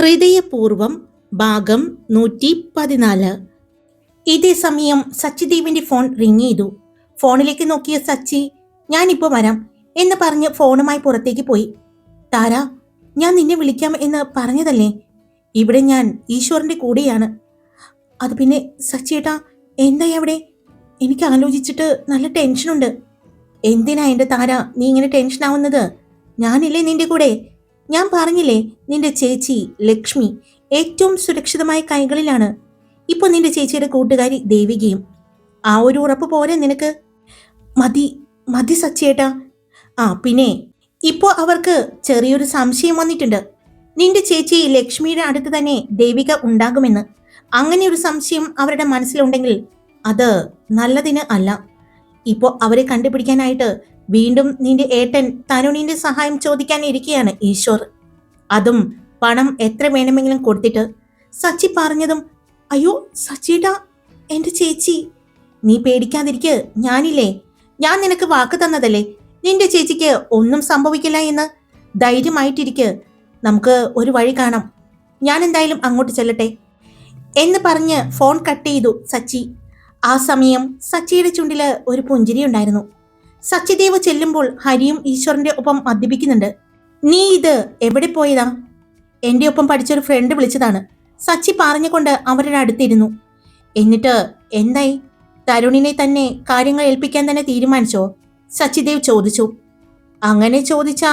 ഹൃദയപൂർവം ഭാഗം നൂറ്റി പതിനാല് ഇതേ സമയം സച്ചിദേവിന്റെ ഫോൺ റിങ് ചെയ്തു. ഫോണിലേക്ക് നോക്കിയ സച്ചി ഞാനിപ്പോ വരാം എന്ന് പറഞ്ഞ് ഫോണുമായി പുറത്തേക്ക് പോയി. താര ഞാൻ നിന്നെ വിളിക്കാം എന്ന് പറഞ്ഞതല്ലേ? ഇവിടെ ഞാൻ ഈശ്വറിന്റെ കൂടെയാണ്. അത് പിന്നെ സച്ചിയേട്ടാ എന്തായി അവിടെ? എനിക്ക് ആലോചിച്ചിട്ട് നല്ല ടെൻഷനുണ്ട്. എന്തിനാ എന്റെ താര നീ ഇങ്ങനെ ടെൻഷൻ ആവുന്നത് ഞാനില്ലേ നിന്റെ കൂടെ? ഞാൻ പറഞ്ഞില്ലേ നിന്റെ ചേച്ചി ലക്ഷ്മി ഏറ്റവും സുരക്ഷിതമായ കൈകളിലാണ്. ഇപ്പൊ നിന്റെ ചേച്ചിയുടെ കൂട്ടുകാരി ദേവികയും. ആ ഒരു ഉറപ്പ് പോലെ നിനക്ക്. മതി മതി സച്ചേട്ടാ. ആ പിന്നെ ഇപ്പോ അവർക്ക് ചെറിയൊരു സംശയം വന്നിട്ടുണ്ട്. നിന്റെ ചേച്ചി ലക്ഷ്മിയുടെ അടുത്ത് തന്നെ ദേവിക ഉണ്ടാകുമെന്ന്. അങ്ങനെ ഒരു സംശയം അവരുടെ മനസ്സിലുണ്ടെങ്കിൽ അത് നല്ലതിന് അല്ല. ഇപ്പോ അവരെ കണ്ടുപിടിക്കാനായിട്ട് വീണ്ടും നിന്റെ ഏട്ടൻ തരുണിന്റെ സഹായം ചോദിക്കാൻ ഇരിക്കുകയാണ് ഈശ്വർ. അതും പണം എത്ര വേണമെങ്കിലും കൊടുത്തിട്ട്. സച്ചി പറഞ്ഞതും അയ്യോ സച്ചിട്ടാ എന്റെ ചേച്ചി. നീ പേടിക്കാതിരിക്ക ഞാനില്ലേ. ഞാൻ നിനക്ക് വാക്ക് തന്നതല്ലേ. നിന്റെ ചേച്ചിക്ക് ഒന്നും സംഭവിക്കില്ല എന്ന് ധൈര്യമായിട്ടിരിക്ക. നമുക്ക് ഒരു വഴി കാണാം. ഞാൻ എന്തായാലും അങ്ങോട്ട് ചെല്ലട്ടെ. എന്ന് പറഞ്ഞ് ഫോൺ കട്ട് ചെയ്തു സച്ചി. ആ സമയം സച്ചിയുടെ ചുണ്ടിൽ ഒരു പുഞ്ചിരി ഉണ്ടായിരുന്നു. സച്ചിദേവ് ചെല്ലുമ്പോൾ ഹരിയും ഈശ്വറിന്റെ ഒപ്പം മദ്യപിക്കുന്നുണ്ട്. നീ ഇത് എവിടെ പോയതാ? എന്റെ ഒപ്പം പഠിച്ചൊരു ഫ്രണ്ട് വിളിച്ചതാണ്. സച്ചി പറഞ്ഞുകൊണ്ട് അവരുടെ അടുത്തിരുന്നു. എന്നിട്ട് എന്തായി? തരുണിനെ തന്നെ കാര്യങ്ങൾ ഏൽപ്പിക്കാൻ തന്നെ തീരുമാനിച്ചോ? സച്ചിദേവ് ചോദിച്ചു. അങ്ങനെ ചോദിച്ച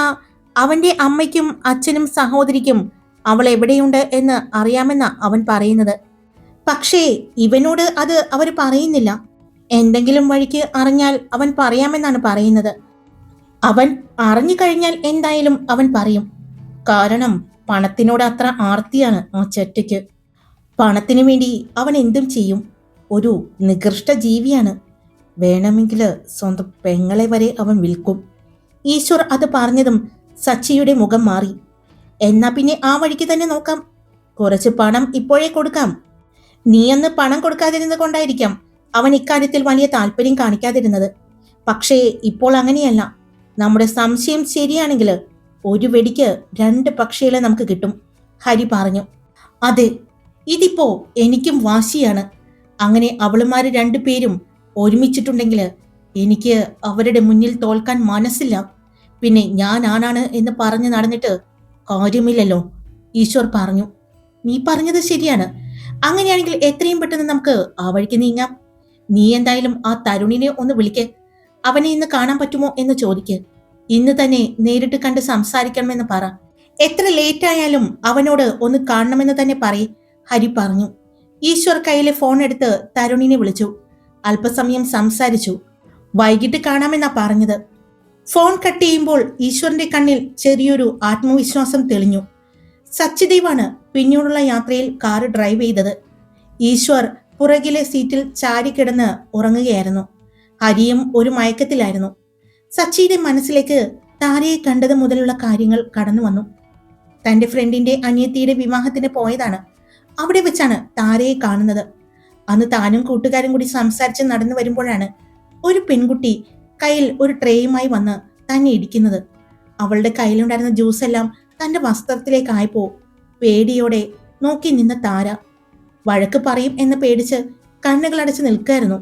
അവന്റെ അമ്മയ്ക്കും അച്ഛനും സഹോദരിക്കും അവൾ എവിടെയുണ്ട് എന്ന് അറിയാമെന്ന അവൻ പറയുന്നത്. പക്ഷേ ഇവനോട് അത് അവർ പറയുന്നില്ല. എന്തെങ്കിലും വഴിക്ക് അറിഞ്ഞാൽ അവൻ പറയാമെന്നാണ് പറയുന്നത്. അവൻ അറിഞ്ഞു കഴിഞ്ഞാൽ എന്തായാലും അവൻ പറയും. കാരണം പണത്തിനോട് അത്ര ആർത്തിയാണ് ആ ചെറ്റയ്ക്ക്. പണത്തിനു വേണ്ടി അവൻ എന്തും ചെയ്യും. ഒരു നികൃഷ്ട ജീവിയാണ്. വേണമെങ്കിൽ സ്വന്തം പെങ്ങളെ വരെ അവൻ വിൽക്കും. ഈശ്വർ അത് പറഞ്ഞതും സച്ചിയുടെ മുഖം മാറി. എന്നാ പിന്നെ ആ വഴിക്ക് തന്നെ നോക്കാം. കുറച്ച് പണം ഇപ്പോഴേ കൊടുക്കാം. നീ അന്ന് പണം കൊടുക്കാതിരുന്നത് കൊണ്ടായിരിക്കാം. അവൻ ഇക്കാര്യത്തിൽ വലിയ താല്പര്യം കാണിക്കാതിരുന്നത്. പക്ഷേ ഇപ്പോൾ അങ്ങനെയല്ല. നമ്മുടെ സംശയം ശരിയാണെങ്കിൽ ഒരു വെടിക്ക് രണ്ട് പക്ഷികളെ നമുക്ക് കിട്ടും. ഹരി പറഞ്ഞു. അതെ ഇതിപ്പോ എനിക്കും വാശിയാണ്. അങ്ങനെ അവളുമാര് രണ്ടുപേരും ഒരുമിച്ചിട്ടുണ്ടെങ്കിൽ എനിക്ക് അവരുടെ മുന്നിൽ തോൽക്കാൻ മനസ്സില്ല. പിന്നെ ഞാൻ ആണാണ് എന്ന് പറഞ്ഞു നടന്നിട്ട് കാര്യമില്ലല്ലോ. ഈശ്വർ പറഞ്ഞു. നീ പറഞ്ഞത് ശരിയാണ്. അങ്ങനെയാണെങ്കിൽ എത്രയും പെട്ടെന്ന് നമുക്ക് ആ വഴിക്ക് നീങ്ങാം. നീ എന്തായാലും ആ തരുണിനെ ഒന്ന് വിളിക്ക്. അവനെ ഇന്ന് കാണാൻ പറ്റുമോ എന്ന് ചോദിക്ക്. ഇന്ന് തന്നെ നേരിട്ട് കണ്ട് സംസാരിക്കണമെന്ന് പറ. എത്ര ലേറ്റ് ആയാലും അവനോട് ഒന്ന് കാണണമെന്ന് തന്നെ പറയ് ഹരി പറഞ്ഞു. ഈശ്വർ കയ്യിലെ ഫോൺ എടുത്ത് തരുണിനെ വിളിച്ചു. അല്പസമയം സംസാരിച്ചു. വൈകിട്ട് കാണാമെന്നാ പറഞ്ഞത്. ഫോൺ കട്ട് ചെയ്യുമ്പോൾ ഈശ്വറിന്റെ കണ്ണിൽ ചെറിയൊരു ആത്മവിശ്വാസം തെളിഞ്ഞു. സച്ചിദേവാണ് പിന്നീടുള്ള യാത്രയിൽ കാർ ഡ്രൈവ് ചെയ്തത്. ഈശ്വർ പുറകിലെ സീറ്റിൽ ചാരിക്കിടന്ന് ഉറങ്ങുകയായിരുന്നു. ഹരിയും ഒരു മയക്കത്തിലായിരുന്നു. സച്ചിയുടെ മനസ്സിലേക്ക് താരയെ കണ്ടത് മുതലുള്ള കാര്യങ്ങൾ കടന്നു വന്നു. തന്റെ ഫ്രണ്ടിന്റെ അനിയത്തിയുടെ വിവാഹത്തിന് പോയതാണ്. അവിടെ വെച്ചാണ് താരയെ കാണുന്നത്. അന്ന് താനും കൂട്ടുകാരും കൂടി സംസാരിച്ച് നടന്നു വരുമ്പോഴാണ് ഒരു പെൺകുട്ടി കയ്യിൽ ഒരു ട്രേയുമായി വന്ന് തന്നെ ഇടിക്കുന്നത്. അവളുടെ കയ്യിലുണ്ടായിരുന്ന ജ്യൂസ് എല്ലാം തന്റെ വസ്ത്രത്തിലേക്കായപ്പോ പേടിയോടെ നോക്കി നിന്ന താര വഴക്ക് പറയും എന്ന് പേടിച്ച് കണ്ണുകളടച്ച് നിൽക്കായിരുന്നു.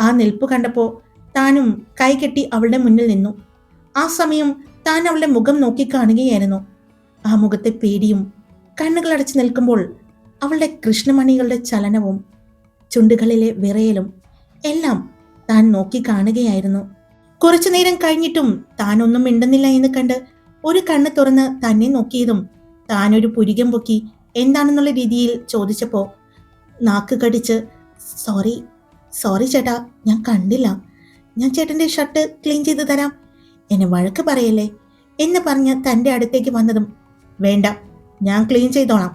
ആ നിൽപ്പ് കണ്ടപ്പോ താനും കൈകെട്ടി അവളുടെ മുന്നിൽ നിന്നു. ആ സമയം താൻ അവളുടെ മുഖം നോക്കി കാണുകയായിരുന്നു. ആ മുഖത്തെ പേടിയും കണ്ണുകളടച്ച് നിൽക്കുമ്പോൾ അവളുടെ കൃഷ്ണമണികളുടെ ചലനവും ചുണ്ടുകളിലെ വിറയലും എല്ലാം താൻ നോക്കി കാണുകയായിരുന്നു. കുറച്ചു നേരം കഴിഞ്ഞിട്ടും താൻ ഒന്നും മിണ്ടുന്നില്ല എന്ന് കണ്ട് ഒരു കണ്ണ് തുറന്ന് തന്നെ നോക്കിയതും താനൊരു പുരികം പൊക്കി എന്താണെന്നുള്ള രീതിയിൽ ചോദിച്ചപ്പോ നാക്ക് കടിച്ച് സോറി സോറി ചേട്ടാ ഞാൻ കണ്ടില്ല. ഞാൻ ചേട്ടന്റെ ഷർട്ട് ക്ലീൻ ചെയ്ത് തരാം. എന്നെ വഴക്ക് പറയല്ലേ? എന്ന് പറഞ്ഞ് തന്റെ അടുത്തേക്ക് വന്നതും വേണ്ട ഞാൻ ക്ലീൻ ചെയ്തോളാം.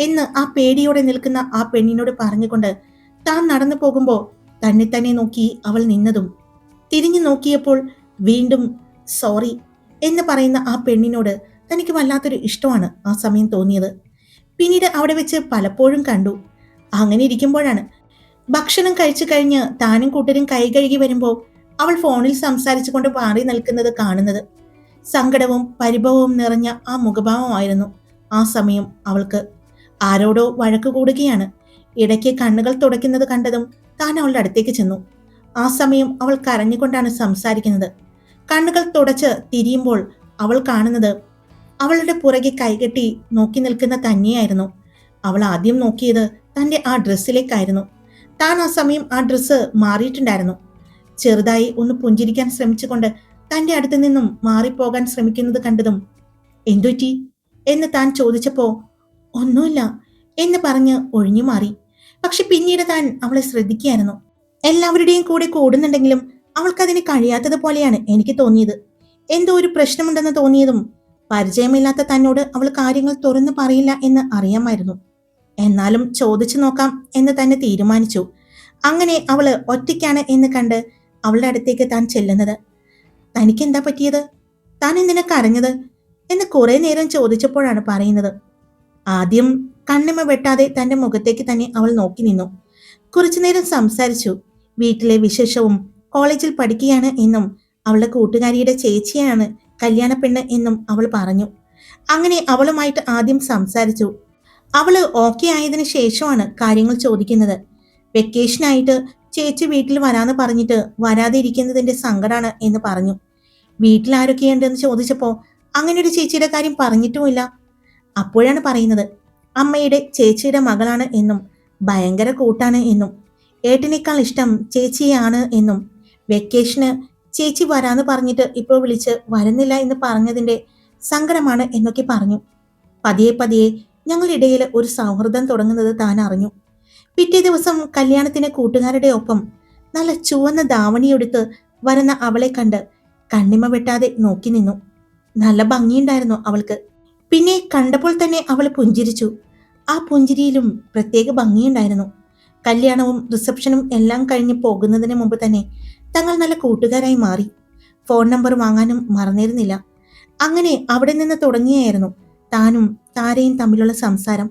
എന്ന് ആ പേടിയോടെ നിൽക്കുന്ന ആ പെണ്ണിനോട് പറഞ്ഞുകൊണ്ട് താൻ നടന്നു പോകുമ്പോൾ തന്നെ തന്നെ നോക്കി അവൾ നിന്നതും. തിരിഞ്ഞു നോക്കിയപ്പോൾ വീണ്ടും സോറി എന്ന് പറയുന്ന ആ പെണ്ണിനോട് തനിക്ക് വല്ലാത്തൊരു ഇഷ്ടമാണ് ആ സമയം തോന്നിയത്. പിന്നീട് അവിടെ വെച്ച് പലപ്പോഴും കണ്ടു. അങ്ങനെ ഇരിക്കുമ്പോഴാണ്. ഭക്ഷണം കഴിച്ചു കഴിഞ്ഞ് താനും കൂട്ടരും കൈ കഴുകി വരുമ്പോൾ അവൾ ഫോണിൽ സംസാരിച്ചു കൊണ്ട് മാറി നിൽക്കുന്നത് കാണുന്നത്. സങ്കടവും പരിഭവവും നിറഞ്ഞ ആ മുഖഭാവമായിരുന്നു ആ സമയം അവൾക്ക്. ആരോടോ വഴക്ക് കൂടുകയാണ്. ഇടയ്ക്ക് കണ്ണുകൾ തുടയ്ക്കുന്നത് കണ്ടതും താൻ അവളുടെ അടുത്തേക്ക് ചെന്നു. ആ സമയം അവൾ കരഞ്ഞുകൊണ്ടാണ് സംസാരിക്കുന്നത്. കണ്ണുകൾ തുടച്ച് തിരിയുമ്പോൾ അവൾ കാണുന്നത് അവളുടെ പുറകെ കൈകെട്ടി നോക്കി നിൽക്കുന്ന തന്നെയായിരുന്നു. അവൾ ആദ്യം നോക്കിയത് തന്റെ ആ ഡ്രസ്സിലേക്കായിരുന്നു. താൻ ആ സമയം ആ ഡ്രസ്സ് മാറിയിട്ടുണ്ടായിരുന്നു. ചെറുതായി ഒന്ന് പുഞ്ചിരിക്കാൻ ശ്രമിച്ചുകൊണ്ട് തന്റെ അടുത്ത് നിന്നും മാറിപ്പോകാൻ ശ്രമിക്കുന്നത് കണ്ടതും എന്തുറ്റി എന്ന് താൻ ചോദിച്ചപ്പോ ഒന്നുമില്ല എന്ന് പറഞ്ഞ് ഒഴിഞ്ഞു മാറി. പക്ഷെ പിന്നീട് താൻ അവളെ ശ്രദ്ധിക്കുകയായിരുന്നു. എല്ലാവരുടെയും കൂടെ കൂടുന്നുണ്ടെങ്കിലും അവൾക്കതിന് കഴിയാത്തത് പോലെയാണ് എനിക്ക് തോന്നിയത്. എന്തോ ഒരു പ്രശ്നമുണ്ടെന്ന് തോന്നിയതും പരിചയമില്ലാത്ത തന്നോട് അവൾ കാര്യങ്ങൾ തുറന്നു പറയില്ല എന്ന് അറിയാമായിരുന്നു. എന്നാലും ചോദിച്ചു നോക്കാം എന്ന് തന്നെ തീരുമാനിച്ചു. അങ്ങനെ അവൾ ഒറ്റയ്ക്കാണ് എന്ന് കണ്ട് അവളുടെ അടുത്തേക്ക് താൻ ചെല്ലുന്നത്. തനിക്ക് എന്താ പറ്റിയത്? താൻ എന്തിനാ കരഞ്ഞത്? എന്ന് കുറേ നേരം ചോദിച്ചപ്പോഴാണ് പറയുന്നത്. ആദ്യം കണ്ണിമ വെട്ടാതെ തന്റെ മുഖത്തേക്ക് തന്നെ അവൾ നോക്കി നിന്നു. കുറച്ചു നേരം സംസാരിച്ചു. വീട്ടിലെ വിശേഷവും കോളേജിൽ പഠിക്കുകയാണ് എന്നും അവളുടെ കൂട്ടുകാരിയുടെ ചേച്ചിയാണ് കല്യാണ പെണ്ണ് എന്നും അവൾ പറഞ്ഞു. അങ്ങനെ അവളുമായിട്ട് ആദ്യം സംസാരിച്ചു. അവൾ ഓക്കെ ആയതിനു ശേഷമാണ് കാര്യങ്ങൾ ചോദിക്കുന്നത്. വെക്കേഷനായിട്ട് ചേച്ചി വീട്ടിൽ വരാന്ന് പറഞ്ഞിട്ട് വരാതെ ഇരിക്കുന്നതിന്റെ സങ്കടാണ് എന്ന് പറഞ്ഞു. വീട്ടിൽ ആരൊക്കെയുണ്ടെന്ന് ചോദിച്ചപ്പോൾ അങ്ങനെ ഒരു ചേച്ചിയുടെ കാര്യം പറഞ്ഞിട്ടുമില്ല. അപ്പോഴാണ് പറയുന്നത് അമ്മയുടെ ചേച്ചിയുടെ മകളാണ് എന്നും ഭയങ്കര കൂട്ടാണ് എന്നും ഏട്ടനേക്കാൾ ഇഷ്ടം ചേച്ചിയാണ് എന്നും വെക്കേഷന് ചേച്ചി വരാന്ന് പറഞ്ഞിട്ട് ഇപ്പോൾ വിളിച്ച് വരുന്നില്ല എന്ന് പറഞ്ഞതിന്റെ സങ്കടമാണ് എന്നൊക്കെ പറഞ്ഞു. പതിയെ പതിയെ ഞങ്ങളിടയിൽ ഒരു സൗഹൃദം തുടങ്ങുന്നത് താൻ അറിഞ്ഞു. പിറ്റേ ദിവസം കല്യാണത്തിന് കൂട്ടുകാരുടെ ഒപ്പം നല്ല ചുവന്ന ദാവണിയെടുത്ത് വരുന്ന അവളെ കണ്ട് കണ്ണിമ വെട്ടാതെ നോക്കി നിന്നു. നല്ല ഭംഗിയുണ്ടായിരുന്നു അവൾക്ക്. പിന്നെ കണ്ടപ്പോൾ തന്നെ അവൾ പുഞ്ചിരിച്ചു. ആ പുഞ്ചിരിയിലും പ്രത്യേക ഭംഗിയുണ്ടായിരുന്നു. കല്യാണവും റിസപ്ഷനും എല്ലാം കഴിഞ്ഞ് പോകുന്നതിന് മുമ്പ് തന്നെ തങ്ങൾ നല്ല കൂട്ടുകാരായി മാറി. ഫോൺ നമ്പർ വാങ്ങാനും മറന്നിരുന്നില്ല. അങ്ങനെ അവിടെ നിന്ന് തുടങ്ങിയായിരുന്നു. താനും താരയും തമ്മിലുള്ള സംസാരം.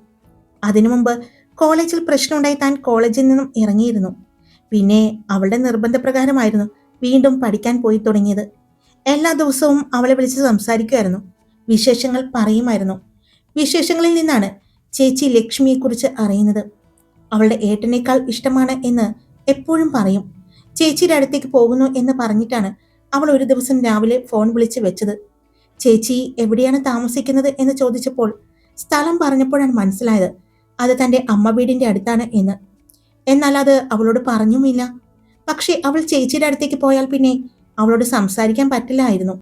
അതിനു മുമ്പ് കോളേജിൽ പ്രശ്നമുണ്ടായി താൻ കോളേജിൽ നിന്നും ഇറങ്ങിയിരുന്നു. പിന്നെ അവളുടെ നിർബന്ധപ്രകാരമായിരുന്നു വീണ്ടും പഠിക്കാൻ പോയി തുടങ്ങിയത്. എല്ലാ ദിവസവും അവളെ വിളിച്ച് സംസാരിക്കുമായിരുന്നു. വിശേഷങ്ങൾ പറയുമായിരുന്നു. വിശേഷങ്ങളിൽ നിന്നാണ് ചേച്ചി ലക്ഷ്മിയെക്കുറിച്ച് അറിയുന്നത്. അവളുടെ ഏട്ടനേക്കാൾ ഇഷ്ടമാണ് എന്ന് എപ്പോഴും പറയും. ചേച്ചിയുടെ അടുത്തേക്ക് പോകുന്നു എന്ന് പറഞ്ഞിട്ടാണ് അവൾ ഒരു ദിവസം രാവിലെ ഫോൺ വിളിച്ച് വെച്ചത്. ചേച്ചി എവിടെയാണ് താമസിക്കുന്നത് എന്ന് ചോദിച്ചപ്പോൾ സ്ഥലം പറഞ്ഞപ്പോഴാണ് മനസ്സിലായത് അത് തന്റെ അമ്മ വീടിന്റെ അടുത്താണ് എന്ന്. എന്നാൽ അത് അവളോട് പറഞ്ഞുമില്ല. പക്ഷേ അവൾ ചേച്ചിയുടെ അടുത്തേക്ക് പോയാൽ പിന്നെ അവളോട് സംസാരിക്കാൻ പറ്റില്ലായിരുന്നു.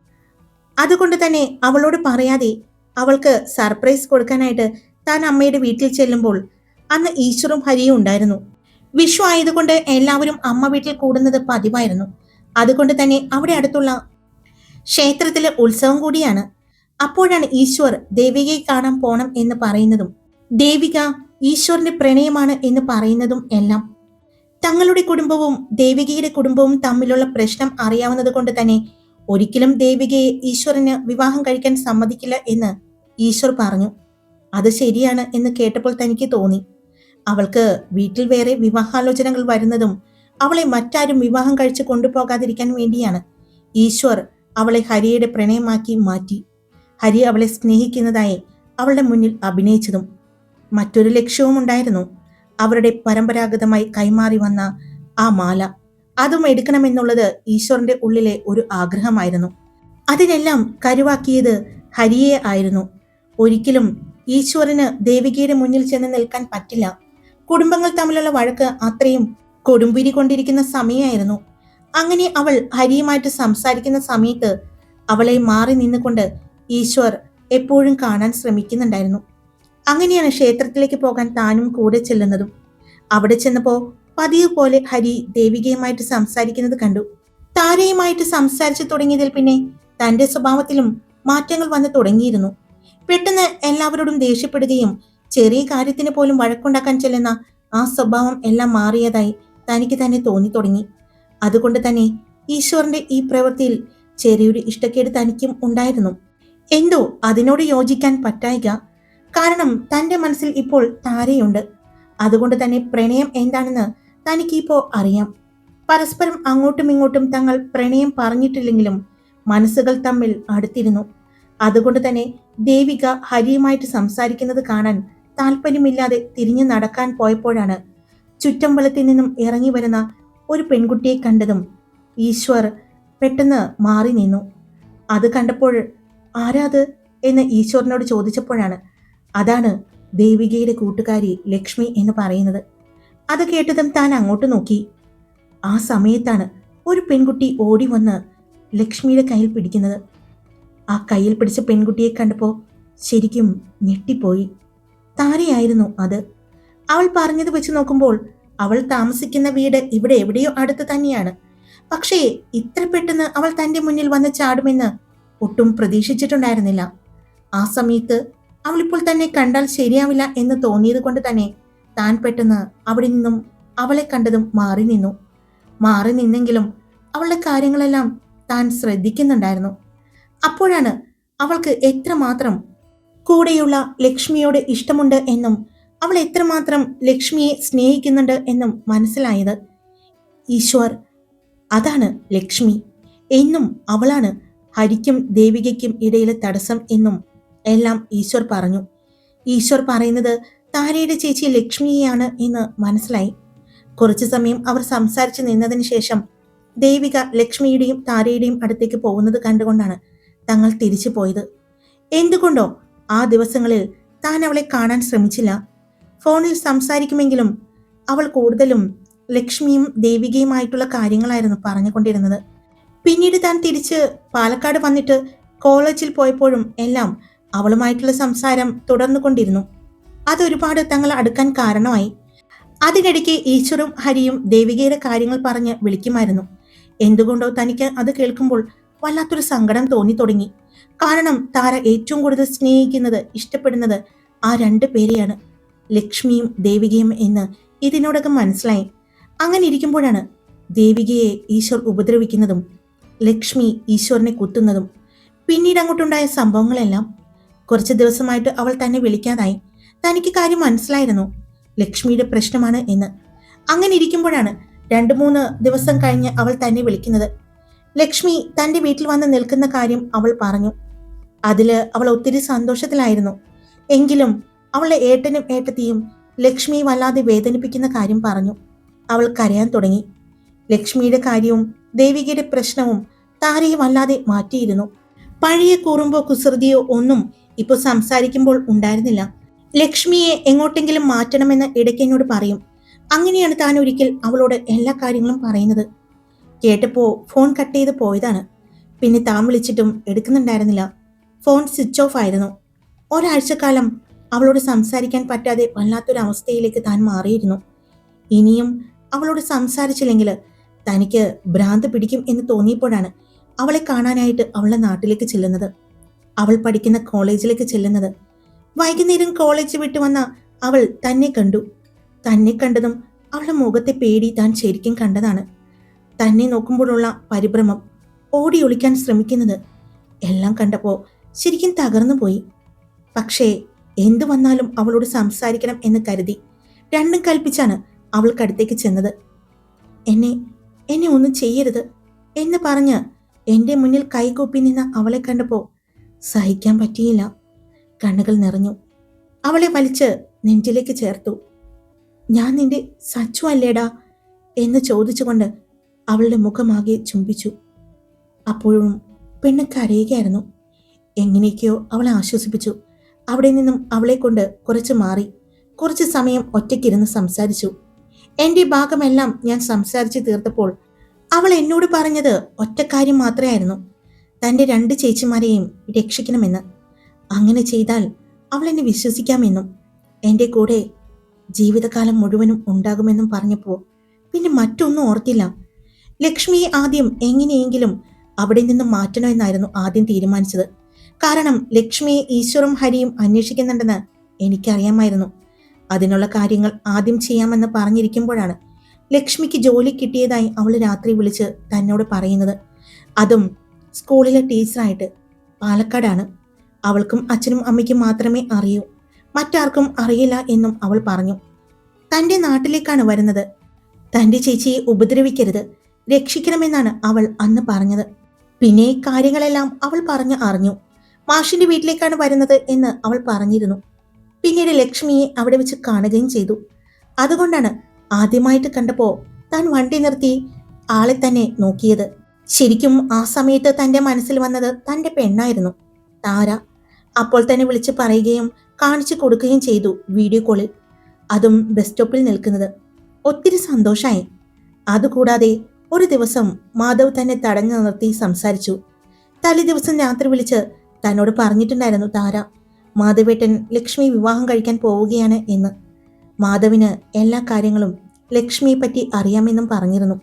അതുകൊണ്ട് തന്നെ അവളോട് പറയാതെ അവൾക്ക് സർപ്രൈസ് കൊടുക്കാനായിട്ട് താൻ അമ്മയുടെ വീട്ടിൽ ചെല്ലുമ്പോൾ അന്ന് ഈശ്വറും ഹരിയും ഉണ്ടായിരുന്നു. വിഷു ആയതുകൊണ്ട് എല്ലാവരും അമ്മ വീട്ടിൽ കൂടുന്നത് പതിവായിരുന്നു. അതുകൊണ്ട് തന്നെ അവിടെ അടുത്തുള്ള ക്ഷേത്രത്തിലെ ഉത്സവം കൂടിയാണ്. അപ്പോഴാണ് ഈശ്വർ ദേവികയെ കാണാൻ പോണം എന്ന് പറയുന്നതും ദേവിക ഈശ്വറിന്റെ പ്രണയമാണ് എന്ന് പറയുന്നതും എല്ലാം. തങ്ങളുടെ കുടുംബവും ദേവികയുടെ കുടുംബവും തമ്മിലുള്ള പ്രശ്നം അറിയാവുന്നത് കൊണ്ട് തന്നെ ഒരിക്കലും ദേവികയെ ഈശ്വരന് വിവാഹം കഴിക്കാൻ സമ്മതിക്കില്ല എന്ന് ഈശ്വർ പറഞ്ഞു. അത് ശരിയാണ് എന്ന് കേട്ടപ്പോൾ തനിക്ക് തോന്നി. അവൾക്ക് വീട്ടിൽ വേറെ വിവാഹാലോചനകൾ വരുന്നതും അവളെ മറ്റാരും വിവാഹം കഴിച്ച് കൊണ്ടുപോകാതിരിക്കാൻ വേണ്ടിയാണ്. ഈശ്വർ അവളെ ഹരിയുടെ പ്രണയമാക്കി മാറ്റി. ഹരി അവളെ സ്നേഹിക്കുന്നതായി അവളുടെ മുന്നിൽ അഭിനയിച്ചതും മറ്റൊരു ലക്ഷ്യവും ഉണ്ടായിരുന്നു. അവരുടെ പരമ്പരാഗതമായി കൈമാറി വന്ന ആ മാല. അതും എടുക്കണമെന്നുള്ളത് ഈശ്വറിന്റെ ഉള്ളിലെ ഒരു ആഗ്രഹമായിരുന്നു. അതിനെല്ലാം കരുവാക്കിയത് ഹരിയെ ആയിരുന്നു. ഒരിക്കലും ഈശ്വരന് ദേവികയുടെ മുന്നിൽ ചെന്ന് നിൽക്കാൻ പറ്റില്ല. കുടുംബങ്ങൾ തമ്മിലുള്ള വഴക്ക് അത്രയും കൊടുമ്പിരി കൊണ്ടിരിക്കുന്ന സമയമായിരുന്നു. അങ്ങനെ അവൾ ഹരിയുമായിട്ട് സംസാരിക്കുന്ന സമയത്ത് അവളെ മാറി നിന്നുകൊണ്ട് ഈശ്വർ എപ്പോഴും കാണാൻ ശ്രമിക്കുന്നുണ്ടായിരുന്നു. അങ്ങനെയാണ് ക്ഷേത്രത്തിലേക്ക് പോകാൻ താനും കൂടെ ചെല്ലുന്നതും. അവിടെ ചെന്നപ്പോ പതിവ് പോലെ ഹരി ദേവികയുമായിട്ട് സംസാരിക്കുന്നത് കണ്ടു. താരയുമായിട്ട് സംസാരിച്ചു തുടങ്ങിയതിൽ പിന്നെ തന്റെ സ്വഭാവത്തിലും മാറ്റങ്ങൾ വന്നു തുടങ്ങിയിരുന്നു. പെട്ടെന്ന് എല്ലാവരോടും ദേഷ്യപ്പെടുകയും ചെറിയ കാര്യത്തിന് പോലും വഴക്കുണ്ടാക്കാൻ ചെല്ലുന്ന ആ സ്വഭാവം എല്ലാം മാറിയതായി തനിക്ക് തന്നെ തോന്നി തുടങ്ങി. അതുകൊണ്ട് തന്നെ ഈശ്വരന്റെ ഈ പ്രവൃത്തിയിൽ ചെറിയൊരു ഇഷ്ടക്കേട് തനിക്കും ഉണ്ടായിരുന്നു. എന്തോ അതിനോട് യോജിക്കാൻ പറ്റായിക. കാരണം തന്റെ മനസ്സിൽ ഇപ്പോൾ താരയുണ്ട്. അതുകൊണ്ട് തന്നെ പ്രണയം എന്താണെന്ന് തനിക്കിപ്പോ അറിയാം. പരസ്പരം അങ്ങോട്ടും ഇങ്ങോട്ടും തങ്ങൾ പ്രണയം പറഞ്ഞിട്ടില്ലെങ്കിലും മനസ്സുകൾ തമ്മിൽ അടുത്തിരുന്നു. അതുകൊണ്ട് തന്നെ ദേവിക ഹരിയുമായിട്ട് സംസാരിക്കുന്നത് കാണാൻ താല്പര്യമില്ലാതെ തിരിഞ്ഞു നടക്കാൻ പോയപ്പോഴാണ് ചുറ്റമ്പലത്തിൽ നിന്നും ഇറങ്ങി വരുന്ന ഒരു പെൺകുട്ടിയെ കണ്ടതും ഈശ്വർ പെട്ടെന്ന് മാറി നിന്നു. അത് കണ്ടപ്പോൾ ആരാത് എന്ന് ഈശ്വറിനോട് ചോദിച്ചപ്പോഴാണ് അതാണ് ദേവികയുടെ കൂട്ടുകാരി ലക്ഷ്മി എന്ന് പറയുന്നത്. അത് കേട്ടതും താൻ അങ്ങോട്ട് നോക്കി. ആ സമയത്താണ് ഒരു പെൺകുട്ടി ഓടി വന്ന് ലക്ഷ്മിയുടെ കയ്യിൽ പിടിക്കുന്നത്. ആ കയ്യിൽ പിടിച്ച പെൺകുട്ടിയെ കണ്ടപ്പോൾ ശരിക്കും ഞെട്ടിപ്പോയി. താരയായിരുന്നു അത്. അവൾ പറഞ്ഞത് വെച്ച് നോക്കുമ്പോൾ അവൾ താമസിക്കുന്ന വീട് ഇവിടെ എവിടെയോ അടുത്ത് തന്നെയാണ്. പക്ഷേ ഇത്ര പെട്ടെന്ന് അവൾ തന്റെ മുന്നിൽ വന്ന് ചാടുമെന്ന് ഒട്ടും പ്രതീക്ഷിച്ചിട്ടുണ്ടായിരുന്നില്ല. ആ സമയത്ത് അവൾ ഇപ്പോൾ തന്നെ കണ്ടാൽ ശരിയാവില്ല എന്ന് തോന്നിയത് കൊണ്ട് തന്നെ താൻ പെട്ടെന്ന് അവിടെ നിന്നും അവളെ കണ്ടതും മാറി നിന്നു. മാറി നിന്നെങ്കിലും അവളുടെ കാര്യങ്ങളെല്ലാം താൻ ശ്രദ്ധിക്കുന്നുണ്ടായിരുന്നു. അപ്പോഴാണ് അവൾക്ക് എത്രമാത്രം കൂടെയുള്ള ലക്ഷ്മിയോട് ഇഷ്ടമുണ്ട് എന്നും അവൾ എത്രമാത്രം ലക്ഷ്മിയെ സ്നേഹിക്കുന്നുണ്ട് എന്നും മനസ്സിലായത്. ഈശ്വർ അതാണ് ലക്ഷ്മി. എന്നും അവളാണ് ഹരിക്കും ദേവികയ്ക്കും ഇടയിലെ തടസ്സം എന്നും എല്ലാം ഈശ്വർ പറഞ്ഞു. ഈശ്വർ പറയുന്നത് താരയുടെ ചേച്ചി ലക്ഷ്മിയെയാണ് എന്ന് മനസ്സിലായി. കുറച്ചു സമയം അവർ സംസാരിച്ചു നിന്നതിന് ശേഷം ദേവിക ലക്ഷ്മിയുടെയും താരയുടെയും അടുത്തേക്ക് പോകുന്നത് കണ്ടുകൊണ്ടാണ് തങ്ങൾ തിരിച്ചു പോയത്. എന്തുകൊണ്ടോ ആ ദിവസങ്ങളിൽ താൻ അവളെ കാണാൻ ശ്രമിച്ചില്ല. ഫോണിൽ സംസാരിക്കുമെങ്കിലും അവൾ കൂടുതലും ലക്ഷ്മിയും ദേവികയുമായിട്ടുള്ള കാര്യങ്ങളായിരുന്നു പറഞ്ഞുകൊണ്ടിരുന്നത്. പിന്നീട് താൻ തിരിച്ച് പാലക്കാട് വന്നിട്ട് കോളേജിൽ പോയപ്പോഴും എല്ലാം അവളുമായിട്ടുള്ള സംസാരം തുടർന്നു തുടർന്നുകൊണ്ടിരുന്നു അതൊരുപാട് തങ്ങൾ അടുക്കാൻ കാരണമായി. അതിനിടയ്ക്ക് ഈശ്വറും ഹരിയും ദേവികയുടെ കാര്യങ്ങൾ പറഞ്ഞ് വിളിക്കുമായിരുന്നു. എന്തുകൊണ്ടോ തനിക്ക് അത് കേൾക്കുമ്പോൾ വല്ലാത്തൊരു സങ്കടം തോന്നി തുടങ്ങി. കാരണം താര ഏറ്റവും കൂടുതൽ സ്നേഹിക്കുന്നത് ഇഷ്ടപ്പെടുന്നത് ആ രണ്ട് പേരെയാണ്. ലക്ഷ്മിയും ദേവികയും എന്ന് ഇതിനോടകം മനസ്സിലായി. അങ്ങനെ ഇരിക്കുമ്പോഴാണ് ദേവികയെ ഈശ്വർ ഉപദ്രവിക്കുന്നതും ലക്ഷ്മി ഈശ്വരനെ കുത്തുന്നതും. പിന്നീട് അങ്ങോട്ടുണ്ടായ സംഭവങ്ങളെല്ലാം കുറച്ച് ദിവസമായിട്ട് അവൾ തന്നെ വിളിക്കാതായി. തനിക്ക് കാര്യം മനസ്സിലായിരുന്നു. ലക്ഷ്മിയുടെ പ്രശ്നമാണ് എന്ന്. അങ്ങനെ ഇരിക്കുമ്പോഴാണ് രണ്ട് മൂന്ന് ദിവസം കഴിഞ്ഞ് അവൾ തന്നെ വിളിക്കുന്നത്. ലക്ഷ്മി തന്റെ വീട്ടിൽ വന്ന് നിൽക്കുന്ന കാര്യം അവൾ പറഞ്ഞു. അതിൽ അവൾ ഒത്തിരി സന്തോഷത്തിലായിരുന്നു. എങ്കിലും അവളുടെ ഏട്ടനും ഏട്ടത്തിയും ലക്ഷ്മി വല്ലാതെ വേദനിപ്പിക്കുന്ന കാര്യം പറഞ്ഞു. അവൾ കരയാൻ തുടങ്ങി. ലക്ഷ്മിയുടെ കാര്യവും ദേവികയുടെ പ്രശ്നവും താരയെ വല്ലാതെ മാറ്റിയിരുന്നു. പഴയ കുറുമ്പോ കുസൃതിയോ ഒന്നും ഇപ്പോൾ സംസാരിക്കുമ്പോൾ ഉണ്ടായിരുന്നില്ല. ലക്ഷ്മിയെ എങ്ങോട്ടെങ്കിലും മാറ്റണമെന്ന് ഇടയ്ക്ക് എന്നോട് പറയും. അങ്ങനെയാണ് താൻ ഒരിക്കൽ അവളോട് എല്ലാ കാര്യങ്ങളും പറയുന്നത്. കേട്ടപ്പോ ഫോൺ കട്ട് ചെയ്ത് പോയതാണ്. പിന്നെ താൻ വിളിച്ചിട്ടും എടുക്കുന്നുണ്ടായിരുന്നില്ല. ഫോൺ സ്വിച്ച് ഓഫ് ആയിരുന്നു. ഒരാഴ്ചക്കാലം അവളോട് സംസാരിക്കാൻ പറ്റാതെ വല്ലാത്തൊരവസ്ഥയിലേക്ക് താൻ മാറിയിരുന്നു. ഇനിയും അവളോട് സംസാരിച്ചില്ലെങ്കിൽ തനിക്ക് ഭ്രാന്ത് പിടിക്കും എന്ന് തോന്നിയപ്പോഴാണ് അവളെ കാണാനായിട്ട് അവളുടെ നാട്ടിലേക്ക് ചെല്ലുന്നത്. അവൾ പഠിക്കുന്ന കോളേജിലേക്ക് ചെല്ലുന്നത്. വൈകുന്നേരം കോളേജ് വിട്ടു വന്ന അവൾ തന്നെ കണ്ടു. തന്നെ കണ്ടതും അവളുടെ മുഖത്തെ പേടി താൻ ശരിക്കും കണ്ടതാണ്. തന്നെ നോക്കുമ്പോഴുള്ള പരിഭ്രമം ഓടി ഒളിക്കാൻ ശ്രമിക്കുന്നത് എല്ലാം കണ്ടപ്പോൾ ശരിക്കും തകർന്നു പോയി പക്ഷേ എന്തു വന്നാലും അവളോട് സംസാരിക്കണം എന്ന് കരുതി രണ്ടും കൽപ്പിച്ചാണ് അവൾക്കടുത്തേക്ക് ചെന്നത്. എന്നെ എന്നെ ഒന്നും ചെയ്യരുത് എന്ന് പറഞ്ഞ് എന്റെ മുന്നിൽ കൈകൂപ്പി നിന്ന അവളെ കണ്ടപ്പോൾ സഹിക്കാൻ പറ്റിയില്ല. കണ്ണുകൾ നിറഞ്ഞു. അവളെ വലിച്ച് നെഞ്ചിലേക്ക് ചേർത്തു. ഞാൻ നിന്റെ സച്ചു അല്ലേടാ? എന്ന് ചോദിച്ചുകൊണ്ട് അവളുടെ മുഖമാകെ ചുംബിച്ചു. അപ്പോഴും പെണ്ണ് കരയുകയായിരുന്നു. എങ്ങനെയൊക്കെയോ അവളെ ആശ്വസിപ്പിച്ചു. അവിടെ നിന്നും അവളെ കൊണ്ട് കുറച്ച് മാറി. കുറച്ച് സമയം ഒറ്റയ്ക്കിരുന്ന് സംസാരിച്ചു. എന്റെ ഭാഗമെല്ലാം ഞാൻ സംസാരിച്ചു തീർത്തപ്പോൾ അവൾ എന്നോട് പറഞ്ഞത് ഒറ്റക്കാര്യം മാത്രമായിരുന്നു. തന്റെ രണ്ട് ചേച്ചിമാരെയും രക്ഷിക്കണമെന്ന്. അങ്ങനെ ചെയ്താൽ അവൾ എന്നെ വിശ്വസിക്കാമെന്നും എന്റെ കൂടെ ജീവിതകാലം മുഴുവനും ഉണ്ടാകുമെന്നും പറഞ്ഞപ്പോൾ പിന്നെ മറ്റൊന്നും ഓർത്തില്ല. ലക്ഷ്മിയെ ആദ്യം എങ്ങനെയെങ്കിലും അവിടെ നിന്നും മാറ്റണമെന്നായിരുന്നു ആദ്യം തീരുമാനിച്ചത്. കാരണം ലക്ഷ്മിയെ ഈശ്വറും ഹരിയും അന്വേഷിക്കുന്നുണ്ടെന്ന് എനിക്കറിയാമായിരുന്നു. അതിനുള്ള കാര്യങ്ങൾ ആദ്യം ചെയ്യാമെന്ന് പറഞ്ഞിരിക്കുമ്പോഴാണ് ലക്ഷ്മിക്ക് ജോലി കിട്ടിയതായി അവൾ രാത്രി വിളിച്ച് തന്നോട് പറയുന്നത്. അതും സ്കൂളിലെ ടീച്ചറായിട്ട് പാലക്കാടാണ്. അവൾക്കും അച്ഛനും അമ്മയ്ക്കും മാത്രമേ അറിയൂ. മറ്റാർക്കും അറിയില്ല എന്നും അവൾ പറഞ്ഞു. തന്റെ നാട്ടിലേക്കാണ് വരുന്നത്. തന്റെ ചേച്ചിയെ ഉപദ്രവിക്കരുത്. രക്ഷിക്കണമെന്നാണ് അവൾ അന്ന് പറഞ്ഞത്. പിന്നെ കാര്യങ്ങളെല്ലാം അവൾ പറഞ്ഞ് അറിഞ്ഞു. മാഷിന്റെ വീട്ടിലേക്കാണ് വരുന്നത് എന്ന് അവൾ പറഞ്ഞിരുന്നു. പിന്നീട് ലക്ഷ്മിയെ അവിടെ വെച്ച് കാണുകയും ചെയ്തു. അതുകൊണ്ടാണ് ആദ്യമായിട്ട് കണ്ടപ്പോ താൻ വണ്ടി നിർത്തി ആളെ തന്നെ നോക്കിയത്. ശരിക്കും ആ സമയത്ത് തന്റെ മനസ്സിൽ വന്നത് തന്റെ പെണ്ണായിരുന്നു താര. അപ്പോൾ തന്നെ വിളിച്ച് പറയുകയും കാണിച്ചു കൊടുക്കുകയും ചെയ്തു വീഡിയോ കോളിൽ. അതും ബസ് സ്റ്റോപ്പിൽ നിൽക്കുന്നത്. ഒത്തിരി സന്തോഷമായി അതുകൂടാതെ ഒരു ദിവസം മാധവ് തന്നെ തടഞ്ഞു നിർത്തി സംസാരിച്ചു. തലേ ദിവസം രാത്രി വിളിച്ച് തന്നോട് പറഞ്ഞിട്ടുണ്ടായിരുന്നു താര മാധവേട്ടൻ ലക്ഷ്മി വിവാഹം കഴിക്കാൻ പോവുകയാണ് എന്ന്. മാധവിന് എല്ലാ കാര്യങ്ങളും ലക്ഷ്മിയെ പറ്റി അറിയാമെന്നും പറഞ്ഞിരുന്നു.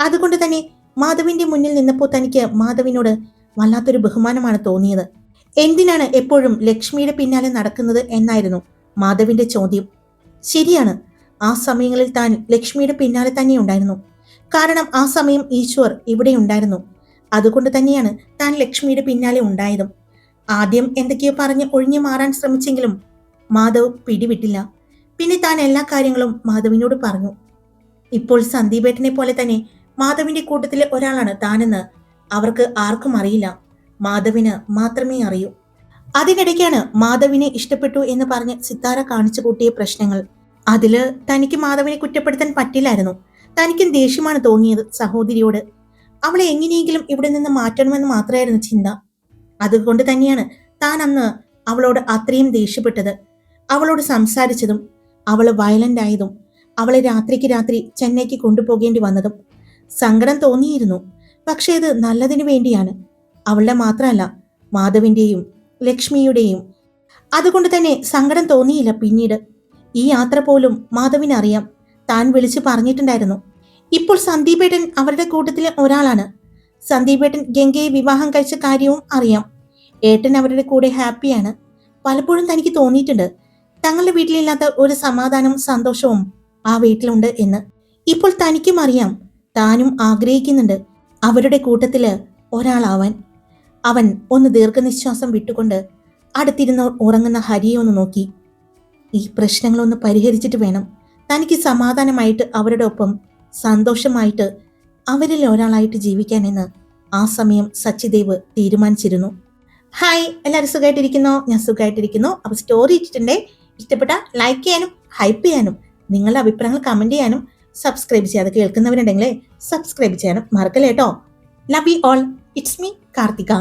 അതുകൊണ്ട് തന്നെ മാധവിന്റെ മുന്നിൽ നിന്നപ്പോൾ തനിക്ക് മാധവിനോട് വല്ലാത്തൊരു ബഹുമാനമാണ് തോന്നിയത്. എന്തിനാണ് എപ്പോഴും ലക്ഷ്മിയുടെ പിന്നാലെ നടക്കുന്നത് എന്നായിരുന്നു മാധവിന്റെ ചോദ്യം. ശരിയാണ് ആ സമയങ്ങളിൽ താൻ ലക്ഷ്മിയുടെ പിന്നാലെ തന്നെ ഉണ്ടായിരുന്നു. കാരണം ആ സമയം ഈശ്വർ ഇവിടെ ഉണ്ടായിരുന്നു. അതുകൊണ്ട് തന്നെയാണ് താൻ ലക്ഷ്മിയുടെ പിന്നാലെ ഉണ്ടായതും. ആദ്യം എന്തൊക്കെയോ പറഞ്ഞ് ഒഴിഞ്ഞു മാറാൻ ശ്രമിച്ചെങ്കിലും മാധവ് പിടിവിട്ടില്ല. പിന്നെ താൻ എല്ലാ കാര്യങ്ങളും മാധവിനോട് പറഞ്ഞു. ഇപ്പോൾ സന്ദീപേട്ടനെ പോലെ തന്നെ മാധവിന്റെ കൂട്ടത്തിലെ ഒരാളാണ് താനെന്ന് അവർക്ക് ആർക്കും അറിയില്ല. മാധവിന് മാത്രമേ അറിയൂ. അതിനിടയ്ക്കാണ് മാധവിനെ ഇഷ്ടപ്പെട്ടു എന്ന് പറഞ്ഞ് സിത്താര കാണിച്ചു കൂട്ടിയ പ്രശ്നങ്ങൾ. അതിൽ തനിക്ക് മാധവിനെ കുറ്റപ്പെടുത്താൻ പറ്റില്ലായിരുന്നു. തനിക്കും ദേഷ്യമാണ് തോന്നിയത് സഹോദരിയോട്. അവളെ എങ്ങനെയെങ്കിലും ഇവിടെ നിന്ന് മാറ്റണമെന്ന് മാത്രമായിരുന്നു ചിന്ത. അതുകൊണ്ട് തന്നെയാണ് താൻ അന്ന് അവളോട് അത്രയും ദേഷ്യപ്പെട്ടത്. അവളോട് സംസാരിച്ചതും അവൾ വയലന്റ് ആയതും അവളെ രാത്രിക്ക് രാത്രി ചെന്നൈക്ക് കൊണ്ടുപോകേണ്ടി വന്നതും സങ്കടം തോന്നിയിരുന്നു. പക്ഷേ ഇത് നല്ലതിനു വേണ്ടിയാണ്. അവളുടെ മാത്രമല്ല മാധവിന്റെയും ലക്ഷ്മിയുടെയും. അതുകൊണ്ട് തന്നെ സങ്കടം തോന്നിയില്ല പിന്നീട്. ഈ യാത്ര പോലും മാധവിനറിയാം. താൻ വിളിച്ചു പറഞ്ഞിട്ടുണ്ടായിരുന്നു. ഇപ്പോൾ സന്ദീപേട്ടൻ അവരുടെ കൂട്ടത്തിലെ ഒരാളാണ്. സന്ദീപേട്ടൻ ഗംഗയെ വിവാഹം കഴിച്ച കാര്യവും അറിയാം. ഏട്ടൻ അവരുടെ കൂടെ ഹാപ്പിയാണ്. പലപ്പോഴും തനിക്ക് തോന്നിയിട്ടുണ്ട്. തങ്ങളുടെ വീട്ടിലില്ലാത്ത ഒരു സമാധാനവും സന്തോഷവും ആ വീട്ടിലുണ്ട് എന്ന്. ഇപ്പോൾ തനിക്കും അറിയാം. താനും ആഗ്രഹിക്കുന്നുണ്ട് അവരുടെ കൂട്ടത്തിൽ ഒരാളാവാൻ. അവൻ ഒന്ന് ദീർഘനിശ്വാസം വിട്ടുകൊണ്ട് അടുത്തിരുന്ന് ഉറങ്ങുന്ന ഹരിയെ ഒന്ന് നോക്കി. ഈ പ്രശ്നങ്ങളൊന്ന് പരിഹരിച്ചിട്ട് വേണം. തനിക്ക് സമാധാനമായിട്ട് അവരുടെ ഒപ്പം സന്തോഷമായിട്ട് അവരിൽ ഒരാളായിട്ട് ജീവിക്കാനെന്ന് ആ സമയം സച്ചിദേവ് തീരുമാനിച്ചിരുന്നു. ഹായ് എല്ലാവരും സുഖമായിട്ടിരിക്കുന്നോ ഞാൻ സുഖമായിട്ടിരിക്കുന്നു അപ്പോൾ സ്റ്റോറി ഇട്ടിട്ടുണ്ട്. ഇഷ്ടപ്പെട്ട ലൈക്ക് ചെയ്യാനും ഹൈപ്പ് ചെയ്യാനും നിങ്ങളുടെ അഭിപ്രായങ്ങൾ കമന്റ് ചെയ്യാനും സബ്സ്ക്രൈബ് ചെയ്യാതെ കേൾക്കുന്നവരുണ്ടെങ്കിൽ സബ്സ്ക്രൈബ് ചെയ്യാനും മറക്കല്ലേട്ടോ love you all it's me Karthika.